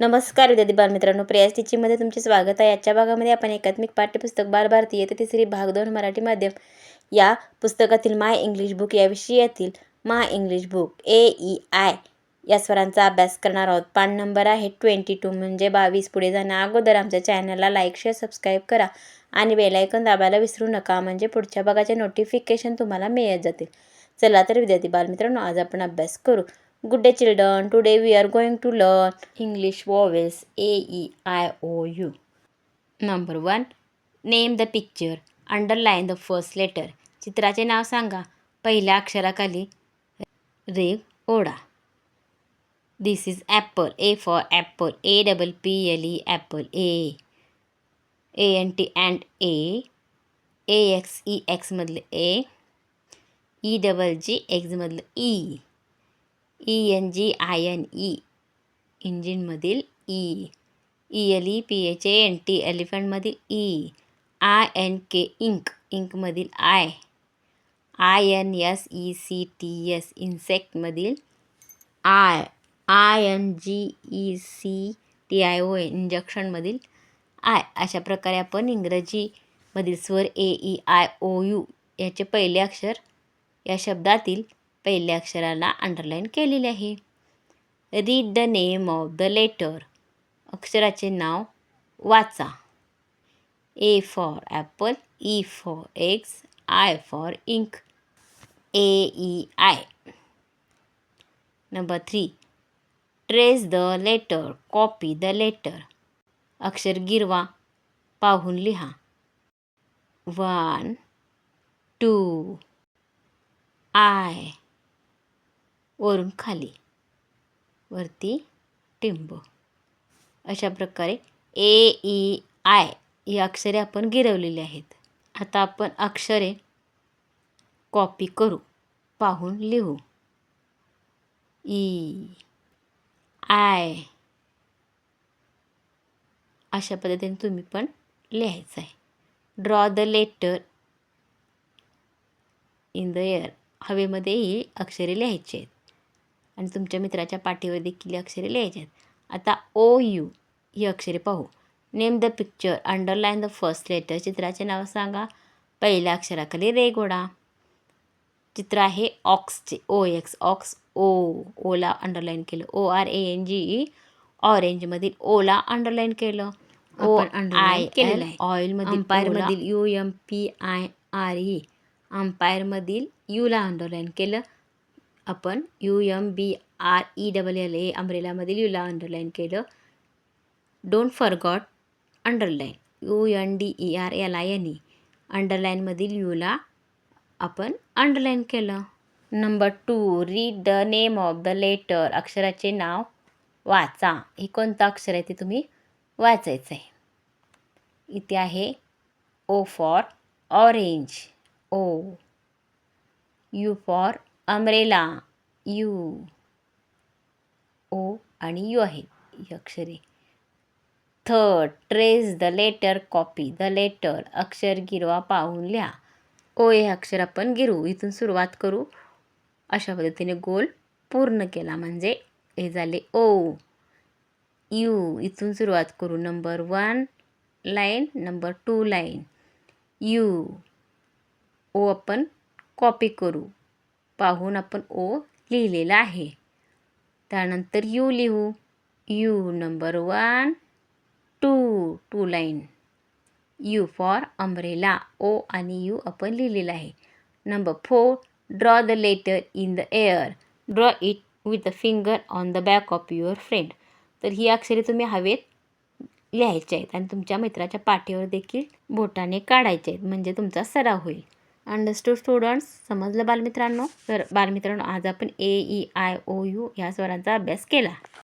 नमस्कार विद्यार्थी बालमित्रांनो प्रियास टीचिंगमध्ये तुमचे स्वागत आहे. आजच्या भागामध्ये आपण एकात्मिक पाठ्यपुस्तक बालभारती येथे तिसरी भाग दोन मराठी माध्यम या पुस्तकातील माय इंग्लिश बुक या विषयातील my English book A E I या स्वरांचा अभ्यास करणार आहोत. पान नंबर आहे ट्वेंटी टू म्हणजे बावीस. पुढे जाण्या अगोदर आमच्या चॅनलला लाईक शेअर सबस्क्राईब करा आणि बेलायकन दाबायला विसरू नका. म्हणजे पुढच्या भागाचे नोटिफिकेशन तुम्हाला मिळत जातील. चला तर विद्यार्थी बालमित्रांनो आज आपण अभ्यास करू. Good day children today we are going to learn English vowels A E I O U number one name the picture underline the first letter चित्राचे नाव सांगा पहिल्या अक्षराखाली रेग ओढा this is apple A for apple A double P L E apple A A N T and A A X E एक्समधलं A E double G एक्समधलं E E N G I N E इंजिनमधील E E L E P H A N T एलिफंटमधील E I N K ink इंकमधील I I N S E C T S इन्सेक्टमधील I I N G E C T I O N इंजेक्शनमधील I अशा प्रकारे आपण इंग्रजीमधील स्वर A E I O U याचे पहिले अक्षर या शब्दातील पहिल्या अक्षराला अंडरलाईन केलेले आहे. Read the name of the letter अक्षराचे नाव वाचा. A for apple E for eggs I for ink A E I number three trace the letter copy the letter अक्षर गिरवा. पाहून लिहा. वन टू आय वरून खाली. वरती टिंब. अशा प्रकारे ए ई आय ही अक्षरे आपण गिरवलेली आहेत. आता आपण अक्षरे कॉपी करू पाहून लिहू. E, ई आय अशा पद्धतीने तुम्ही पण लिहायचं आहे. Draw the letter in the air हवेमध्ये ही अक्षरे लिहायची आहेत. आणि तुमच्या मित्राच्या पाठीवर देखील अक्षरे लिहायची आहेत आता ओ यू ही अक्षरे पाहू. Name the picture underline the first letter चित्राचे नाव सांगा. पहिल्या अक्षराखाली रेगोडा चित्र आहे ऑक्सचे ओ एक्स ऑक्स ओ ओला अंडरलाईन केलं. O R A N G E ऑरेंजमधील ओला अंडरलाईन केलं. ओ आय आहे. ऑइलमधील अंपायरमधील U M P I R E अंपायरमधील यूला अंडरलाईन केलं. आपण U M B R E double L A अम्ब्रेलामधील यूला अंडरलाईन केलं. Don't forgot underline U N D E R L I N E अंडरलाईनमधील यूला आपण अंडरलाईन केलं. Number two read the name of the letter अक्षराचे नाव वाचा. हे कोणतं अक्षर आहे ते तुम्ही वाचायचं आहे. इथे आहे O for orange O U for umbrella U. O. आणि यू आहे. ही अक्षरे. Third trace the letter copy the letter. अक्षर गिरवा पाहून लिहा. ओ हे अक्षर आपण गिरू. इथून सुरुवात करू. अशा पद्धतीने गोल पूर्ण केला. म्हणजे हे झाले ओ. यू. इथून सुरुवात करू. Number one line number two line. U. O आपण कॉपी करू. पाहून आपण ओ लिहिलेला आहे. त्यानंतर यू लिहू. U number one two two line. U for umbrella O आणि यू आपण लिहिलेला आहे. Number four draw the letter in the air. Draw it with the finger on the back of your friend. तर ही अक्षरे तुम्ही हवेत लिहायचे आहेत आणि तुमच्या मित्राच्या पाठीवर देखील बोटाने काढायचे आहेत. म्हणजे तुमचा सराव होईल. अंडरस्टूड स्टुडंट्स समजलं बालमित्रांनो? तर बालमित्रांनो आज आपण A E I O U ह्या स्वरांचा अभ्यास केला.